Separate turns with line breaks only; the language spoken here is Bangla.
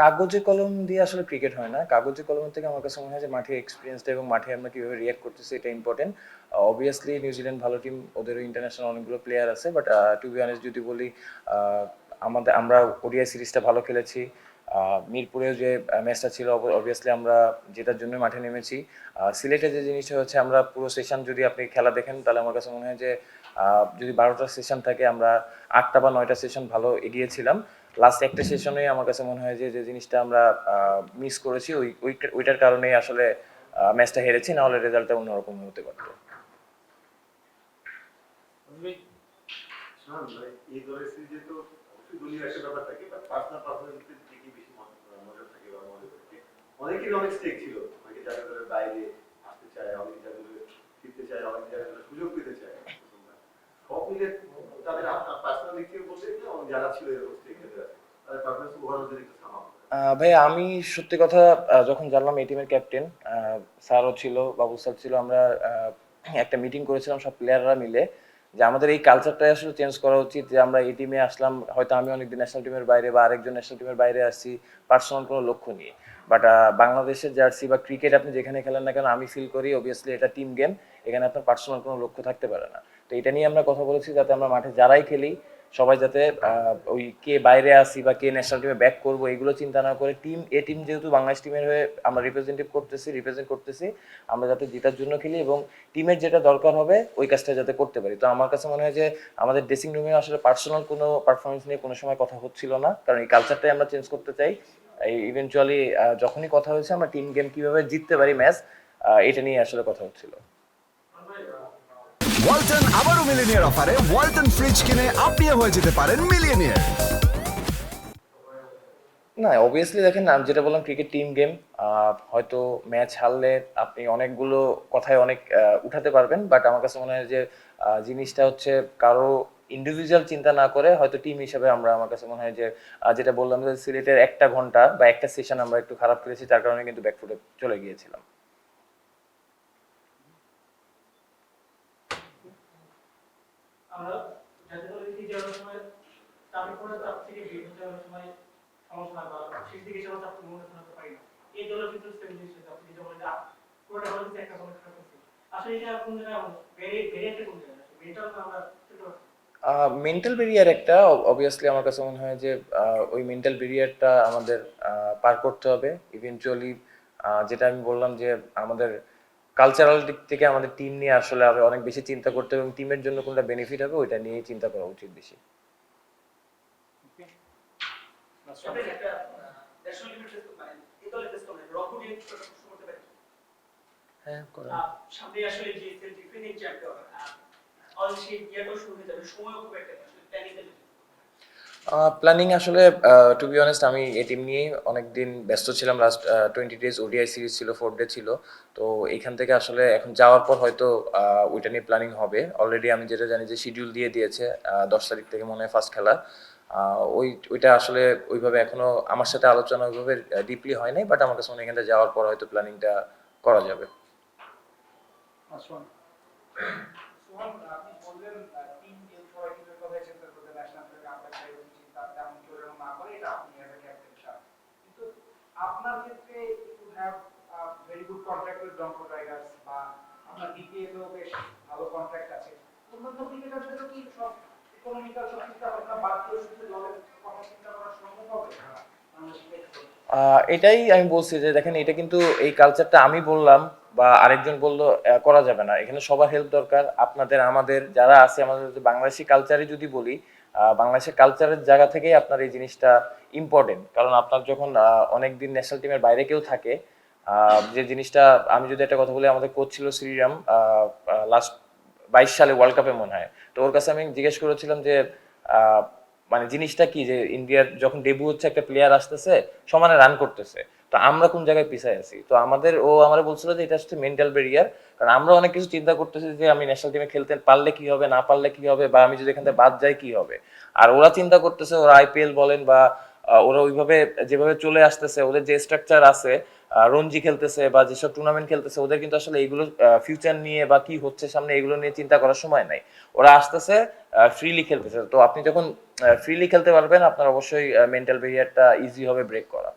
কাগজে কলম দিয়ে আসলে ক্রিকেট হয় না। কাগজে কলম থেকে আমার কাছে মনে হয় যে মাঠে এক্সপিরিয়েন্সটা এবং মাঠে আমরা কীভাবে রিয়াক্ট করতেছি এটা ইম্পর্টেন্ট অবভিয়াসলি নিউজিল্যান্ড ভালো টিম ওদেরও ইন্টারন্যাশনাল অনেকগুলো প্লেয়ার আছে বাট টু বি অনেস্ট যদি বলি আমাদের, আমরা ওডিআই সিরিজটা ভালো খেলেছি। মিরপুরেও যে ম্যাচটা ছিল অবভিয়াসলি আমরা যেটার জন্য মাঠে নেমেছি। সিলেটে যে জিনিসটা হচ্ছে, আমরা পুরো সেশন যদি আপনি খেলা দেখেন, তাহলে আমার কাছে মনে হয় যে যদি বারোটা সেশন থাকে, আমরা আটটা বা নয়টা সেশন ভালো এগিয়েছিলাম। লাস্ট একটা সেশনে আমার কাছে মনে হয় যে যে জিনিসটা আমরা মিস করেছি, ওই, ওই- ওইটার কারণেই আসলে ম্যাচটা হেরেছি, নাহলে রেজাল্টটা অন্যরকম হতে পারতো।
অনেকেরই অনেক স্টেক ছিল, অনেকে বাইরে আসতে চায়, অনেকে ফিরতে চায়, অনেকে সুযোগ পেতে চায়। তাদের আপনার পার্সোনাল দিক থেকে বলতে যারা ছিল এরকম স্টেক
ভাই আমি সত্যি কথা যখন জানলাম এই টিমের ক্যাপ্টেন স্যারও ছিল, বাবু স্যার ছিল, আমরা একটা মিটিং করেছিলাম সব প্লেয়াররা মিলে, যে আমাদের এই কালচারটাই আসলে চেঞ্জ করা উচিত, যে আমরা এই টিমে আসলাম, হয়তো আমি অনেকদিন ন্যাশনাল টিমের বাইরে বা আরেকজন ন্যাশনাল টিমের বাইরে আসছি পার্সোনাল কোনো লক্ষ্য নিয়ে বাট বাংলাদেশের জার্সি বা ক্রিকেট আপনি যেখানে খেলেন না কেন, আমি ফিল করি অবভিয়াসলি এটা টিম গেম এখানে আপনার পার্সোনাল কোনো লক্ষ্য থাকতে পারে না। তো এটা নিয়ে আমরা কথা বলেছি, যাতে আমরা মাঠে যারাই খেলি সবাই যাতে ওই কে বাইরে আসি বা কে ন্যাশনাল টিমে ব্যাক করব, এগুলো চিন্তা না করে টিম এ টিম যেহেতু বাংলাদেশ টিমের হয়ে আমরা রিপ্রেজেন্টেটিভ করতেছি রিপ্রেজেন্ট করতেছি, আমরা যাতে জেতার জন্য খেলি এবং টিমের যেটা দরকার হবে, ওই কাজটা যাতে করতে পারি। তো আমার কাছে মনে হয় যে, আমাদের ড্রেসিং রুমে আসলে পার্সোনাল কোনো পারফরমেন্স নিয়ে কোনো সময় কথা হচ্ছিল না, কারণ এই কালচারটাই আমরা চেঞ্জ করতে চাই। ইভেনচুয়ালি যখনই কথা হয়েছে, আমরা টিম গেম কীভাবে জিততে পারি ম্যাচ এটা নিয়ে আসলে কথা হচ্ছিল।
ওয়ালটন আবারও মিলিনিয়ার অফারে ওয়ালটন ফ্রিজ কিনে আপনিও হয়ে যেতে পারেন মিলিয়নিয়ার।
না অবভিয়াসলি দেখেন, আমি যেটা বললাম ক্রিকেট টিম গেম হয়তো ম্যাচ হারলে আপনি অনেকগুলো কথায় অনেক উঠাতে পারবেন বাট আমার কাছে মনে হয় যে জিনিসটা হচ্ছে কারও ইন্ডিভিজুয়াল চিন্তা না করে হয়তো টিম হিসেবে আমরা, আমার কাছে মনে হয় যে যেটা বললাম যে সিলেটের একটা ঘণ্টা বা একটা সেশন আমরা একটু খারাপ করেছি, তার কারণে কিন্তু ব্যাকফুটে চলে গিয়েছিলাম।
যাতে করে দেখি যে অনেক সময় চাপ থেকে অনেক সময় সমস্যা বা শেষ দিকে যাওয়া মনে পারি না। এই দলের এটা পুরোটা একটা আসলে কোন জায়গায় বেরিয়েছে কোন জায়গায়? মেন্টাল আমরা
মেন্টাল একটা অবভিয়াসলি আমার কাছে মনে হয় যে ওই মেন্টাল ব্যারিয়ারটা আমাদের পার করতে হবে। ইভেনচুয়ালি যেটা আমি বললাম যে, আমাদের কালচারাল দিক থেকে আমাদের টিম নিয়ে আসলে আরও অনেক বেশি চিন্তা করতে হবে এবং টিমের জন্য কোনটা বেনিফিট হবে ওইটা নিয়ে চিন্তা করা উচিত বেশি।
মানে
হ্যাঁ
সামনে আসলে যে চ্যাম্পিয়ন অল সেই ইয়াটাও শুরু হয়ে যাবে সময়ও খুব একটা আসলে প্ল্যানিং
প্ল্যানিং আসলে টু বি অনেস্ট আমি এই টিম নিয়েই অনেকদিন ব্যস্ত ছিলাম। Last twenty days ODI series ছিল ফোর ডে ছিল। তো এখান থেকে আসলে এখন যাওয়ার পর হয়তো ওইটা নিয়ে প্ল্যানিং হবে। অলরেডি আমি যেটা জানি যে শিডিউল দিয়ে দিয়েছে দশ তারিখ থেকে মনে হয় ফার্স্ট খেলা। ওই ওইটা আসলে ওইভাবে এখনও আমার সাথে আলোচনা ওইভাবে ডিপলি হয় নাই বাট আমার কাছে মনে হয় এখান যাওয়ার পর হয়তো প্ল্যানিংটা করা যাবে
সোহান আপনি বললেন টিম গেম সবাই কিন্তু কথা চিন্তা করতে ন্যাশনাল থেকে আমরা চাইব চিন্তা তেমন কেউ যেন না করে এটা আপনি অ্যাজ এ ক্যাপ্টেন সাহেব কিন্তু আপনার ক্ষেত্রে you have very good contract with ডনকো Tigers বা ডিপিএলও বেশ ভালো কন্ট্রাক্ট আছে। অন্যান্য ক্রিকেটারদেরও কি সব ইকোনমিক্যাল সব চিন্তা ভাবনা বাদ দিয়ে শুধু দলের কথা চিন্তা করা সম্ভব হবে?
এটাই আমি বলছি যে দেখেন, এটা কিন্তু এই কালচারটা আমি বললাম বা আরেকজন বলল করা যাবে না। এখানে সবার হেল্প দরকার, আপনাদের, আমাদের যারা আছে, আমাদের বাংলাদেশি কালচারে যদি বলি বাংলাদেশের কালচারের জায়গা থেকেই আপনার এই জিনিসটা ইম্পর্টেন্ট কারণ আপনার যখন অনেক দিন ন্যাশনাল টিমের বাইরে কেউ থাকে যে জিনিসটা আমি যদি একটা কথা বলি, আমাদের কোচ ছিল শ্রীরাম লাস্ট বাইশ সালে ওয়ার্ল্ড কাপে মনে হয়। তো ওর কাছে আমি জিজ্ঞেস করেছিলাম যে মানে জিনিসটা কি যে ইন্ডিয়ার যখন ডেবু হচ্ছে, একটা প্লেয়ার আসতেছে, সমানে রান করতেছে। তো আমরা কোন জায়গায় পিছায় আছি? তো আমাদের, ও আমার বলছিল যে এটা হচ্ছে মেন্টাল ব্যারিয়ার কারণ আমরা অনেক কিছু চিন্তা করতেছি যে আমি ন্যাশনাল টিমে খেলতে পারলে কি হবে, না পারলে কি হবে, বা আমি যদি এখান থেকে বাদ যাই কি হবে? আর ওরা চিন্তা করতেছে, ওরা আইপিএল বলেন বা ওরা ওইভাবে যেভাবে চলে আসতেছে, ওদের যে স্ট্রাকচার আছে রঞ্জি খেলতেছে বা যেসব টুর্নামেন্ট খেলতেছে, ওদের কিন্তু আসলে এগুলো ফিউচার নিয়ে বা কি হচ্ছে সামনে এগুলো নিয়ে চিন্তা করার সময় নাই। ওরা আসতেছে ফ্রিলি খেলতেছে। তো আপনি যখন ফ্রিলি খেলতে পারবেন, আপনার অবশ্যই মেন্টাল ব্যারিয়ারটা ইজি হবে ব্রেক করা।